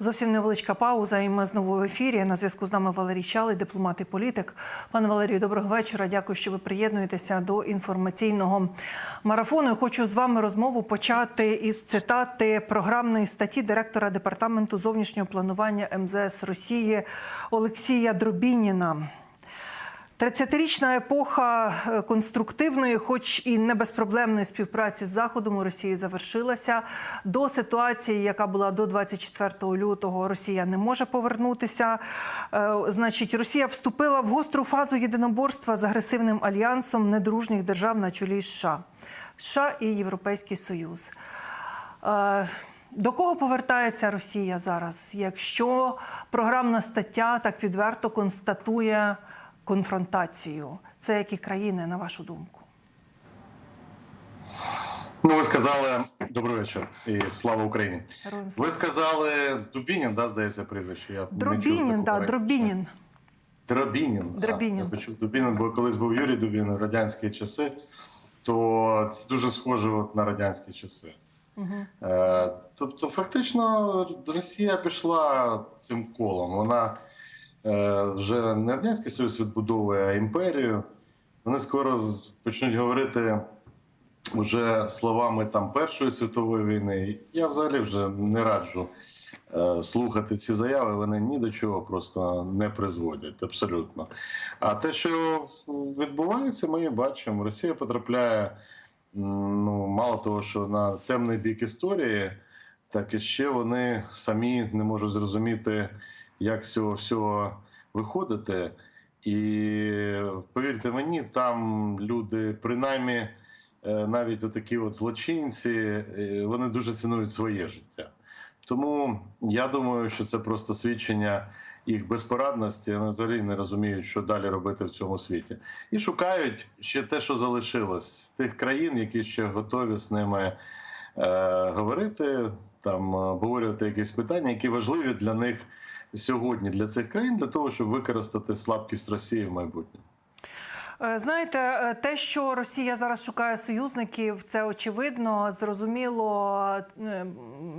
Зовсім невеличка пауза, і ми знову в ефірі. На зв'язку з нами Валерій Чалий, дипломат і політик. Пане Валерію, доброго вечора. Дякую, що ви приєднуєтеся до інформаційного марафону. Хочу з вами розмову почати із цитати програмної статті директора департаменту зовнішнього планування МЗС Росії Олексія Дробініна. 30-річна епоха е, конструктивної, хоч і не безпроблемної співпраці з Заходом у Росії завершилася. До ситуації, яка була до 24 лютого, Росія не може повернутися. Е, Значить, Росія вступила в гостру фазу єдиноборства з агресивним альянсом недружніх держав на чолі США, США і Європейський Союз. Е, До кого повертається Росія зараз, якщо програмна стаття так відверто констатує конфронтацію? Це які країни, на вашу думку? Ну, ви сказали добрий вечір і слава Україні. Героям слава. Ви сказали Дубінін, да, здається, прізвище. Я Дробінін, да, раніше. Дробінін. Дробінін. а, Дробінін. Я почув Дубінін, бо колись був Юрій Дубінін в радянські часи, то це дуже схоже от на радянські часи. Угу. Тобто, фактично, Росія пішла цим колом. Вона вже не Радянський Союз відбудовує а імперію. Вони скоро почнуть говорити вже словами там Першої світової війни. Я взагалі вже не раджу е, слухати ці заяви. Вони ні до чого просто не призводять. Абсолютно. А те, що відбувається, ми бачимо. Росія потрапляє ну, мало того, що на темний бік історії, так і ще вони самі не можуть зрозуміти, як з цього всього виходити. І повірте мені, там люди, принаймні, е, навіть отакі от злочинці, е, вони дуже цінують своє життя. Тому я думаю, що це просто свідчення їх безпорадності. Вони взагалі не розуміють, що далі робити в цьому світі, і шукають ще те, що залишилось тих країн, які ще готові з ними е, говорити, там е, обговорювати якісь питання, які важливі для них сьогодні, для цих країн, для того, щоб використати слабкість Росії в майбутньому. Е, Знаєте, е, те, що Росія зараз шукає союзників, це очевидно. Зрозуміло, е,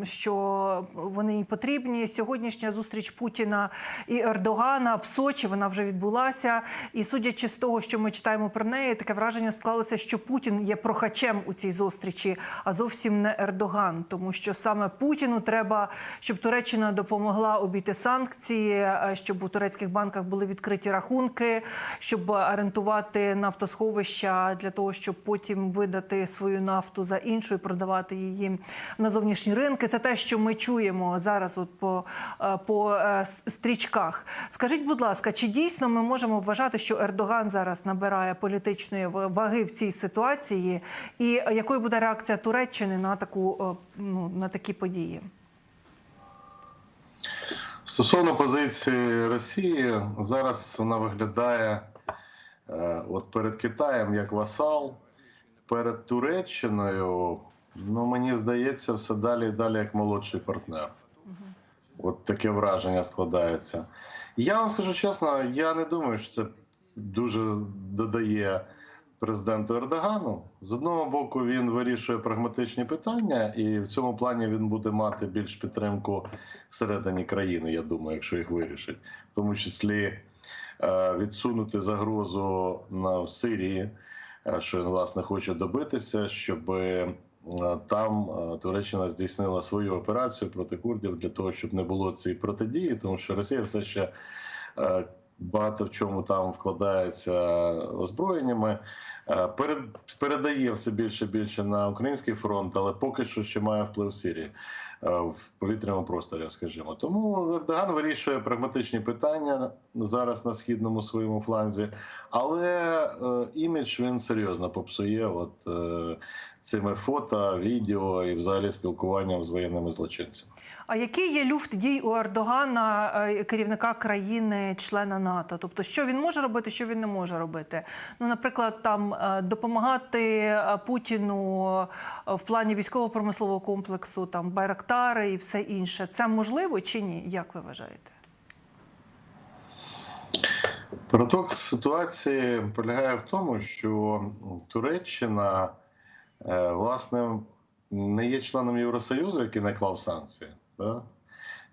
що вони їй потрібні. Сьогоднішня зустріч Путіна і Ердогана в Сочі вона вже відбулася. І судячи з того, що ми читаємо про неї, таке враження склалося, що Путін є прохачем у цій зустрічі, а зовсім не Ердоган, тому що саме Путіну треба, щоб Туреччина допомогла обійти санкції, щоб у турецьких банках були відкриті рахунки, щоб орієнтувати нафтосховища для того, щоб потім видати свою нафту за іншу і продавати її на зовнішні ринки. Це те, що ми чуємо зараз, от по, е, по е, стрічках. Скажіть, будь ласка, чи дійсно ми можемо вважати, що Ердоган зараз набирає політичної ваги в цій ситуації, і якою буде реакція Туреччини на таку е, ну на такі події? Стосовно позиції Росії, зараз вона виглядає от перед Китаєм як васал, перед Туреччиною, ну мені здається, все далі і далі як молодший партнер. От таке враження складається. Я вам скажу чесно, я не думаю, що це дуже додає президенту Ердогану. З одного боку, він вирішує прагматичні питання, і в цьому плані він буде мати більш підтримку всередині країни, я думаю, якщо їх вирішить, в тому числі е, відсунути загрозу в Сирії, е, що він власне хоче добитися, щоб е, там е, Туреччина здійснила свою операцію проти курдів для того, щоб не було цієї протидії, тому що Росія все ще е, багато в чому там вкладається озброєннями. Е, перед, передає все більше і більше на український фронт, але поки що ще має вплив Сирії е, в повітряному просторі, скажімо. Тому Ердоган вирішує прагматичні питання зараз на східному своєму фланзі, але е, імідж він серйозно попсує от е, цими фото, відео і взагалі спілкуванням з воєнними злочинцями. А який є люфт дій у Ердогана, е, керівника країни-члена НАТО? Тобто, що він може робити, що він не може робити? Ну, наприклад, там е, допомагати е, Путіну в плані військово-промислового комплексу, там Байрактари і все інше. Це можливо чи ні? Як ви вважаєте? Парадокс ситуації полягає в тому, що Туреччина власне не є членом Євросоюзу, який наклав санкції. Да?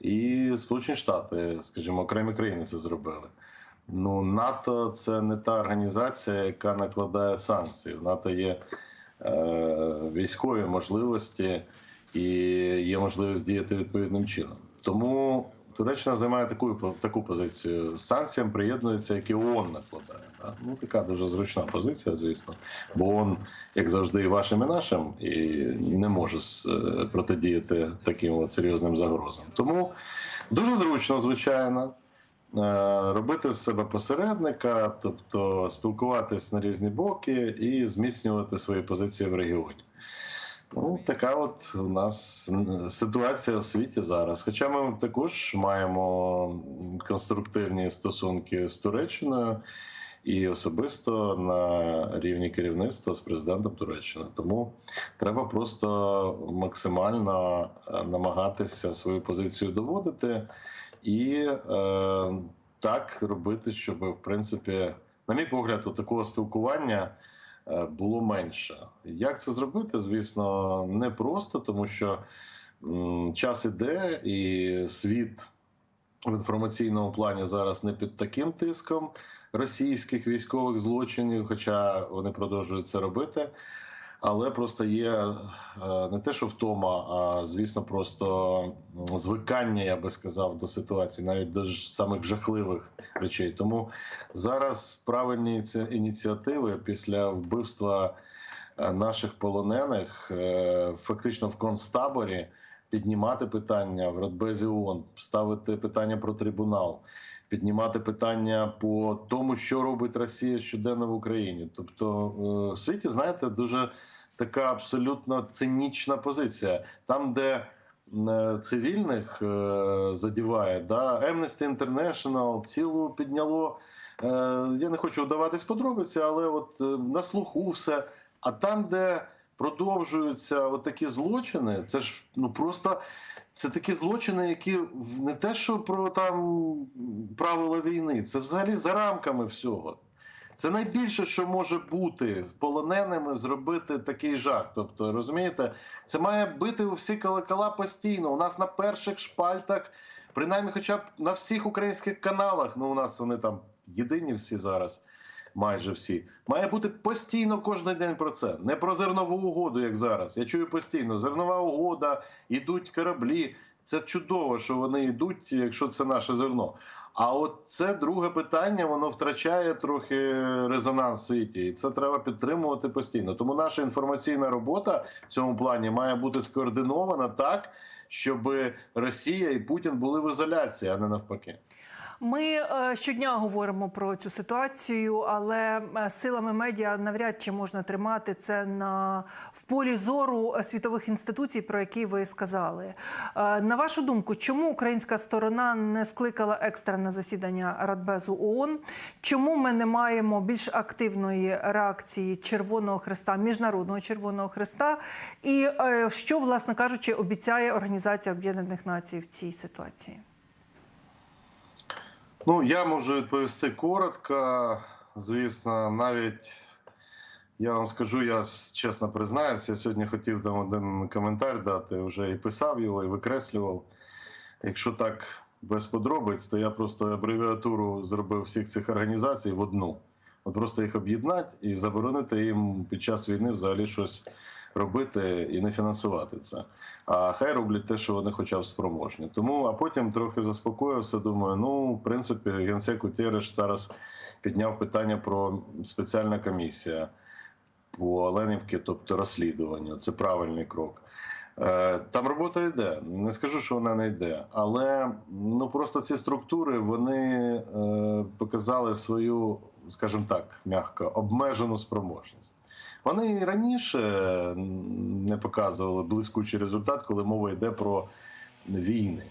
І Сполучені Штати, скажімо, окремі країни це зробили. Ну, НАТО це не та організація, яка накладає санкції. В НАТО є е, військові можливості і є можливість діяти відповідним чином. Тому Туреччина займає таку таку позицію. Санкціям приєднується, як і ООН накладає. Да? Ну така дуже зручна позиція, звісно. Бо ООН, як завжди, і вашим, і нашим, і не може е, протидіяти таким от серйозним загрозам. Тому дуже зручно, звичайно. е, Робити з себе посередника, тобто спілкуватись на різні боки і зміцнювати свої позиції в регіоні. Ну, така от у нас ситуація у світі зараз. Хоча ми також маємо конструктивні стосунки з Туреччиною і особисто на рівні керівництва з президентом Туреччини. Тому треба просто максимально е, намагатися свою позицію доводити і е, так робити, щоб в принципі, на мій погляд, у такого спілкування було менше. Як це зробити? Звісно, не просто, тому що час іде, і світ в інформаційному плані зараз не під таким тиском російських військових злочинів, хоча вони продовжують це робити. Але просто є е, не те, що втома, а звісно, просто звикання, я би сказав, до ситуації, навіть до самих жахливих речей. Тому зараз правильні ці ініціативи після вбивства е, наших полонених, е, фактично в концтаборі, піднімати питання в Радбезі ООН, ставити питання про трибунал, піднімати питання по тому, що робить Росія щоденно в Україні. Тобто, е, в світі, знаєте, дуже така абсолютно цинічна позиція. Там, де е, цивільних е, задіває, да, Amnesty International цілу підняло. Я не хочу вдаватись подробиці, але от на слуху все. А там, де продовжуються от такі злочини, це ж ну просто це такі злочини, які не те, що про там правила війни, це взагалі за рамками всього. Це найбільше, що може бути з полоненими, зробити такий жах. Тобто, розумієте, це має бити у всі колокола постійно. У нас на перших шпальтах, принаймні, хоча б на всіх українських каналах, ну у нас вони там єдині всі зараз, майже всі. Має бути постійно кожен день про це. Не про зернову угоду, як зараз. Я чую постійно: зернова угода, йдуть кораблі. Це чудово, що вони йдуть, якщо це наше зерно. А от це друге питання, воно втрачає трохи резонанс в світі, і це треба підтримувати постійно. Тому наша інформаційна робота в цьому плані має бути скоординована так, щоб Росія і Путін були в ізоляції, а не навпаки. Ми е, щодня говоримо про цю ситуацію, але е, силами медіа навряд чи можна тримати це на в полі зору е, світових інституцій, про які ви сказали. На вашу думку, чому українська сторона не скликала екстрене засідання Радбезу ООН? Чому ми не маємо більш активної реакції Червоного Христа, міжнародного Червоного Христа? І що, власне кажучи, обіцяє Організація Об'єднаних Націй в цій ситуації? Ну, я можу відповісти коротко. Звісно, навіть я вам скажу, я чесно признаюся, я сьогодні хотів там один коментар дати, вже і писав його, і викреслював. Якщо так без подробиць, то я просто абревіатуру зробив всіх цих організацій в одну. От просто їх об'єднати і заборонити їм під час війни взагалі щось робити і не фінансувати це. А хай роблять те, що вони хоча б спроможні. Тому, а потім трохи заспокоївся. Думаю, ну, в принципі, генсек Утереш зараз підняв питання про спеціальна комісія по Оленівці, тобто розслідуванню. Це правильний крок. Е, Там робота йде. Не скажу, що вона не йде, але ну просто ці структури вони е, показали свою, скажімо так, м'яко обмежену спроможність. Вони і раніше не показували блискучий результат, коли мова йде про війни,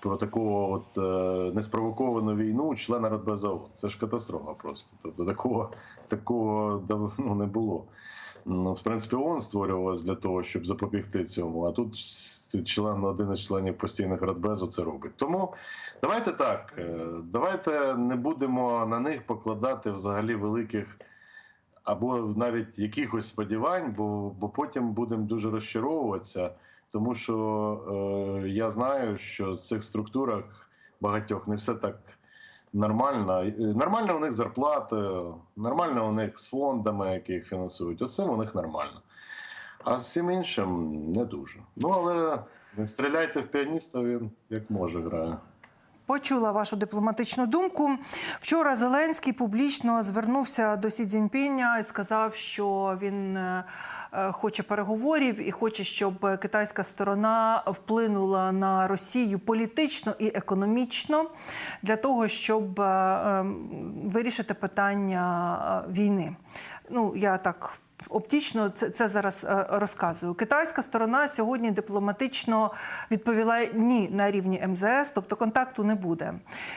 про таку от е, неспровоковану війну члена Радбеза ООН. Це ж катастрофа просто. Тобто такого, такого давно не було. Ну, в принципі, ООН створювалась для того, щоб запобігти цьому. А тут член один із членів постійних Радбезу це робить. Тому давайте так, е, давайте не будемо на них покладати взагалі великих або навіть якихось сподівань, бо, бо потім будемо дуже розчаровуватися. тому що е, я знаю, що в цих структурах багатьох не все так нормально. Е, Нормально у них зарплати, нормально у них з фондами, які їх фінансують. Оце у них нормально. А з всім іншим не дуже. Ну але стріляйте в піаніста, він як може грає. Почула вашу дипломатичну думку. Вчора Зеленський публічно звернувся до Сі Цзіньпіня і сказав, що він е, е, хоче переговорів і хоче, щоб китайська сторона вплинула на Росію політично і економічно для того, щоб е, е, вирішити питання війни. Ну я так. Оптично це, це зараз е, розказую. Китайська сторона сьогодні дипломатично відповіла ні на рівні МЗС, тобто контакту не буде.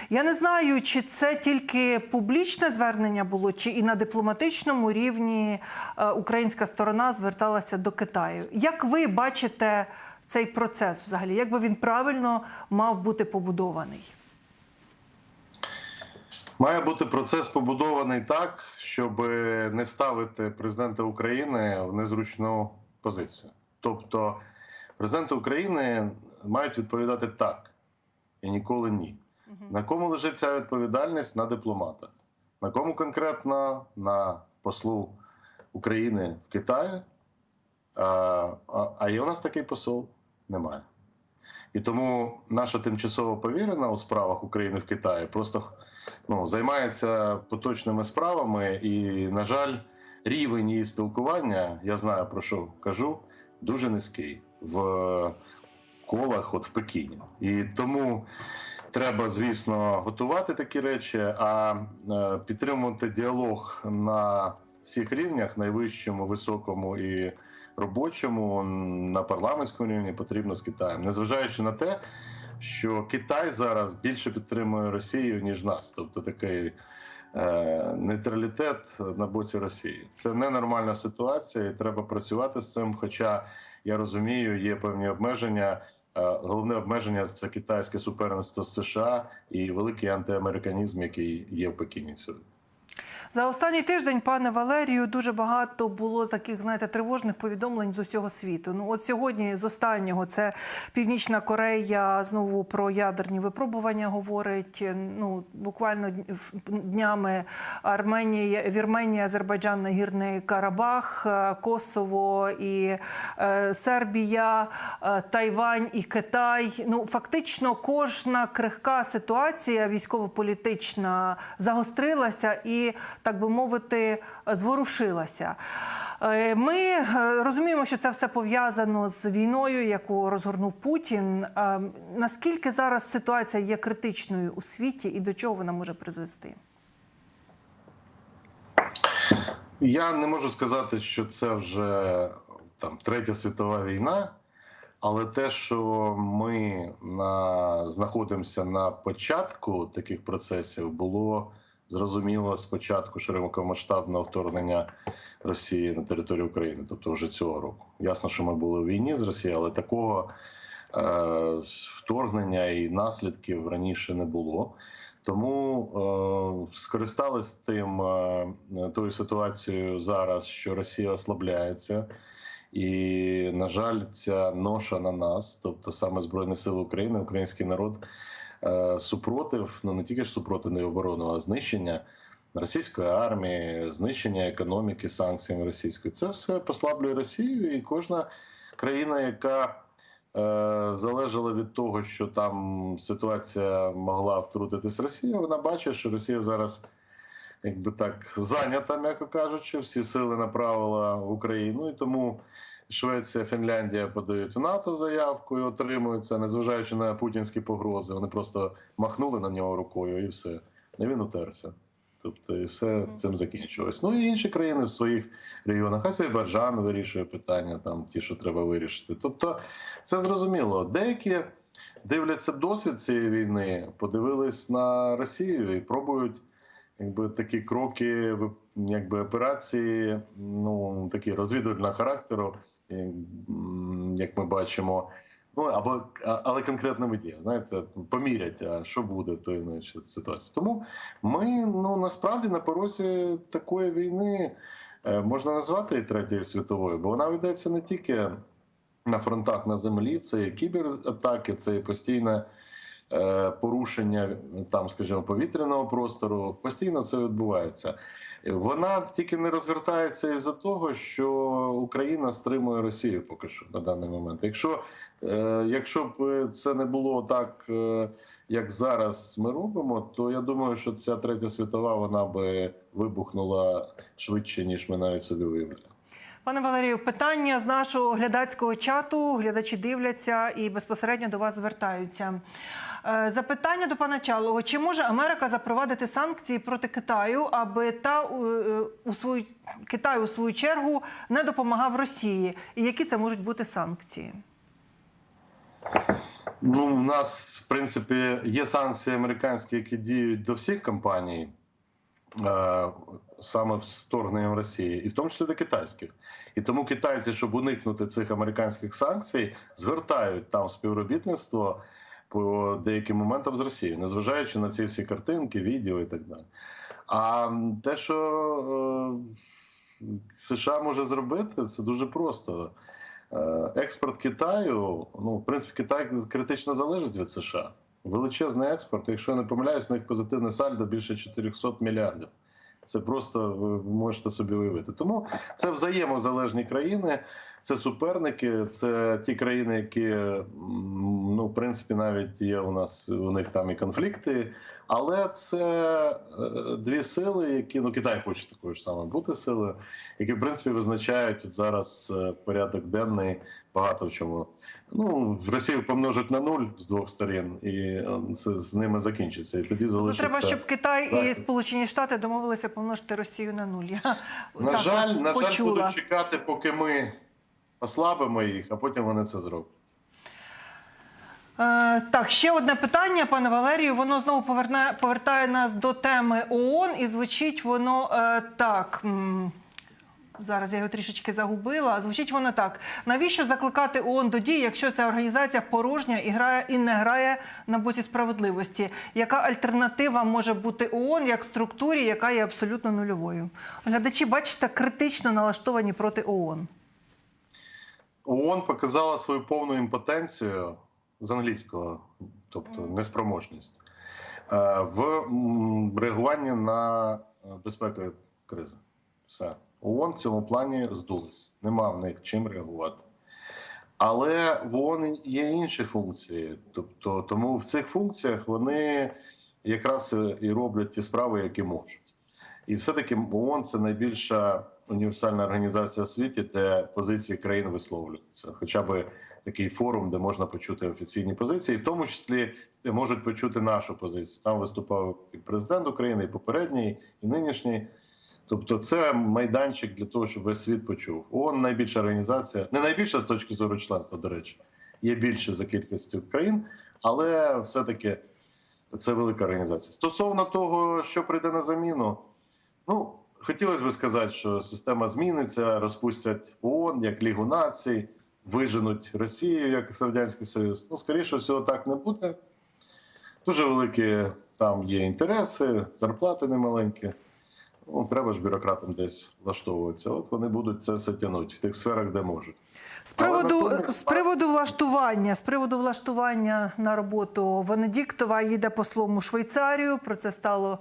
Я не знаю, чи це тільки публічне звернення було, чи і на дипломатичному рівні е, українська сторона зверталася до Китаю. Як ви бачите цей процес взагалі? Як би він правильно мав бути побудований? Має бути процес побудований так, щоб не ставити президента України в незручну позицію. Тобто, президенти України мають відповідати так і ніколи ні. На кому лежить ця відповідальність? На дипломатах. На кому конкретно? На послу України в Китаї. А, а, а є у нас такий посол? Немає. І тому наша тимчасова повірена у справах України в Китаї просто ну, займається поточними справами, і, на жаль, рівень її спілкування, я знаю про що кажу, дуже низький в колах, от в Пекіні. І тому треба, звісно, готувати такі речі, а е, підтримувати діалог на всіх рівнях, найвищому, високому і робочому, на парламентському рівні потрібно з Китаєм, незважаючи на те, що Китай зараз більше підтримує Росію ніж нас, тобто такий е, нейтралітет на боці Росії. Це ненормальна ситуація, і треба працювати з цим. Хоча я розумію, є певні обмеження. Е, Головне обмеження це китайське суперництво США і великий антиамериканізм, який є в Пекіні сьогодні. За останній тиждень, пане Валерію, дуже багато було таких, знаєте, тривожних повідомлень з усього світу. Ну, от сьогодні з останнього це Північна Корея знову про ядерні випробування говорить. Ну буквально днями Арменія, Вірменія, Азербайджан, Нагірний Карабах, е, Косово і е, Сербія, е, Тайвань і Китай. Ну фактично, кожна крихка ситуація військово-політична загострилася і так би мовити, зворушилася. Е, Ми е, розуміємо, що це все пов'язано з війною, яку розгорнув Путін. Е, Наскільки зараз ситуація є критичною у світі і до чого вона може призвести? Я не можу сказати, що це вже там третя світова війна, але те, що ми на, знаходимося на початку таких процесів, було зрозуміло з початку широкомасштабного вторгнення Росії на територію України, тобто вже цього року. Ясно, що ми були в війні з Росією, але такого е, вторгнення і наслідків раніше не було. Тому е, скористались тим е, тою ситуацією зараз, що Росія ослабляється, і на жаль, ця ноша на нас, тобто саме Збройні Сили України, український народ, супротив, ну не тільки ж супротив не оборону, а знищення російської армії, знищення економіки санкціями російської. Це все послаблює Росію, і кожна країна, яка е, залежала від того, що там ситуація могла втрутитись Росія, вона бачить, що Росія зараз. Якби так зайнята, м'яко кажучи, всі сили направила в Україну, і тому Швеція, Фінляндія подають в НАТО заявку і отримують це, незважаючи на путінські погрози. Вони просто махнули на нього рукою і все. І він утерся. Тобто, і все цим закінчилось. Ну і інші країни в своїх регіонах. Азербайджан вирішує питання, там ті, що треба вирішити. Тобто, це зрозуміло. Деякі дивляться досвід цієї війни, подивились на Росію і пробують якби такі кроки, якби операції, ну такі розвідувального характеру, як ми бачимо. Ну або але конкретними діями, знаєте, помірять, а що буде в той інакшій ситуації. Тому ми ну насправді на порозі такої війни е, можна назвати і третьою світовою, бо вона ведеться не тільки на фронтах на землі. Це і кібератаки, це і постійне е, порушення там, скажімо, повітряного простору. Постійно це відбувається. Вона тільки не розгортається із-за того, що Україна стримує Росію поки що на даний момент. Якщо, е, якщо б це не було так, е, як зараз ми робимо, то я думаю, що ця третя світова вона би вибухнула швидше, ніж ми навіть собі уявляємо. Пане Валерію, питання з нашого глядацького чату. Глядачі дивляться і безпосередньо до вас звертаються. Е, Запитання до пана Чалого: чи може Америка запровадити санкції проти Китаю, аби та е, у свою Китай у свою чергу не допомагав Росії? І які це можуть бути санкції? Ну, у нас, в принципі, є санкції американські, які діють до всіх компаній, е, саме вторгненням Росії, і в тому числі до китайських. І тому китайці, щоб уникнути цих американських санкцій, згортають там співробітництво по деяким моментам з Росією, незважаючи на ці всі картинки, відео і так далі. А те, що е, США може зробити, це дуже просто. Е, Експорт Китаю, ну, в принципі, Китай критично залежить від США. Величезний експорт. Якщо я не помиляюсь, у них позитивне сальдо більше 400 мільярдів. Це просто ви можете собі уявити. Тому це взаємозалежні країни, це суперники, це ті країни, які ну, в принципі, навіть є у нас у них там і конфлікти. Але це е, дві сили, які ну Китай хоче такою ж саме бути силою, які в принципі визначають от зараз е, порядок денний багато в чому. Ну Росію помножать на нуль з двох сторін, і е, це з ними закінчиться. І тоді Ну, залишиться. треба, щоб Китай і Сполучені Штати домовилися помножити Росію на нуль. Я На так жаль, на жаль, будуть чекати, поки ми ослабимо їх, а потім вони це зроблять. Е, так, ще одне питання, пане Валерію. Воно знову поверне, повертає нас до теми ООН, і звучить воно е, так. Зараз я його трішечки загубила. Звучить воно так: навіщо закликати ООН до дій, якщо ця організація порожня і грає і не грає на боці справедливості? Яка альтернатива може бути ООН як структурі, яка є абсолютно нульовою? Глядачі, бачите, критично налаштовані проти ООН. ООН показала свою повну імпотенцію з англійського, тобто неспроможність, е, в реагуванні на е, безпекові кризи. Все. ООН в цьому плані здулись. Нема в них чим реагувати. Але в ООН є інші функції. Тобто, тому в цих функціях вони якраз і роблять ті справи, які можуть. І все-таки ООН це найбільша універсальна організація в світі, де позиції країн висловлюються. Хоча б такий форум, де можна почути офіційні позиції, в тому числі можуть почути нашу позицію. Там виступав і президент України, і попередній, і нинішній. Тобто, це майданчик для того, щоб весь світ почув. ООН найбільша організація, не найбільша з точки зору членства, до речі, є більше за кількістю країн, але все-таки це велика організація. Стосовно того, що прийде на заміну, ну хотілося б сказати, що система зміниться, розпустять ООН як Лігу націй, виженуть Росію як Радянський Союз. Ну, скоріше всього, так не буде. Дуже великі там є інтереси, зарплати немаленькі. Ну, треба ж бюрократам десь влаштовуватися. От вони будуть це все тягнути в тих сферах, де можуть. З приводу, з приводу влаштування, з приводу влаштування на роботу Венедіктова їде послом у Швейцарію. Про це стало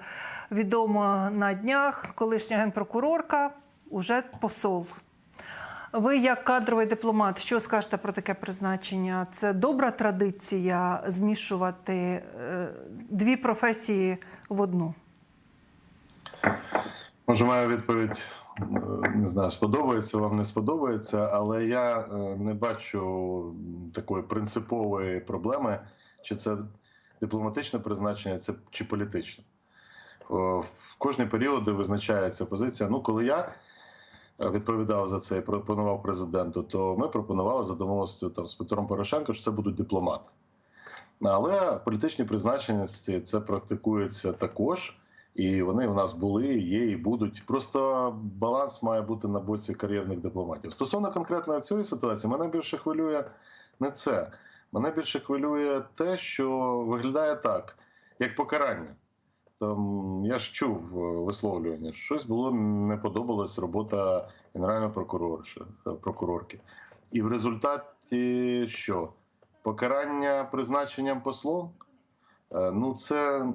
відомо на днях. Колишня генпрокурорка, уже посол. Ви, як кадровий дипломат, що скажете про таке призначення? Це добра традиція змішувати е, дві професії в одну. Може, моя відповідь е, не знаю, сподобається вам, не сподобається, але я е, не бачу такої принципової проблеми, чи це дипломатичне призначення, це чи політичне. В кожні періоди визначається позиція. Ну, коли я е, відповідав за це і пропонував президенту, то ми пропонували за домовленістю там з Петром Порошенко, що це будуть дипломати. Але політичні призначення це практикується також. І вони в нас були, є і будуть. Просто баланс має бути на боці кар'єрних дипломатів. Стосовно конкретно цієї ситуації, мене більше хвилює не це. Мене більше хвилює те, що виглядає так, як покарання. Там я ж чув е, висловлювання, що щось було не подобалось робота генеральної прокурорши, е, прокурорки. І в результаті що? Покарання призначенням послом? Е, Ну, це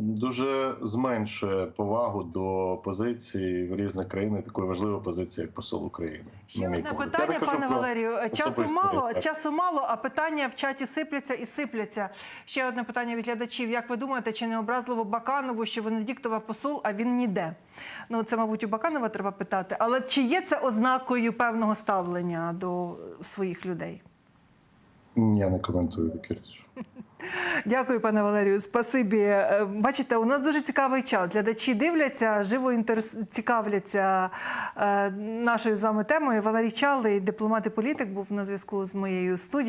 дуже зменшує повагу до позиції в різних країнах, такої важливої позиції, як посол України. Ще одне погляд. Питання, кажу пане Валерію. Часу мало, речі. часу мало, а питання в чаті сипляться і сипляться. Ще одне питання від глядачів. Як ви думаєте, чи не образливо Баканову, що Венедіктова посол, а він ніде? Ну це, мабуть, у Баканова треба питати. Але чи є це ознакою певного ставлення до своїх людей? Я не коментую такі речі. Дякую, пане Валерію. Спасибі. Е, Бачите, у нас дуже цікавий час. Глядачі дивляться, живо інтерес... цікавляться е, нашою з вами темою. Валерій Чалий, дипломат і політик, був на зв'язку з моєю студією.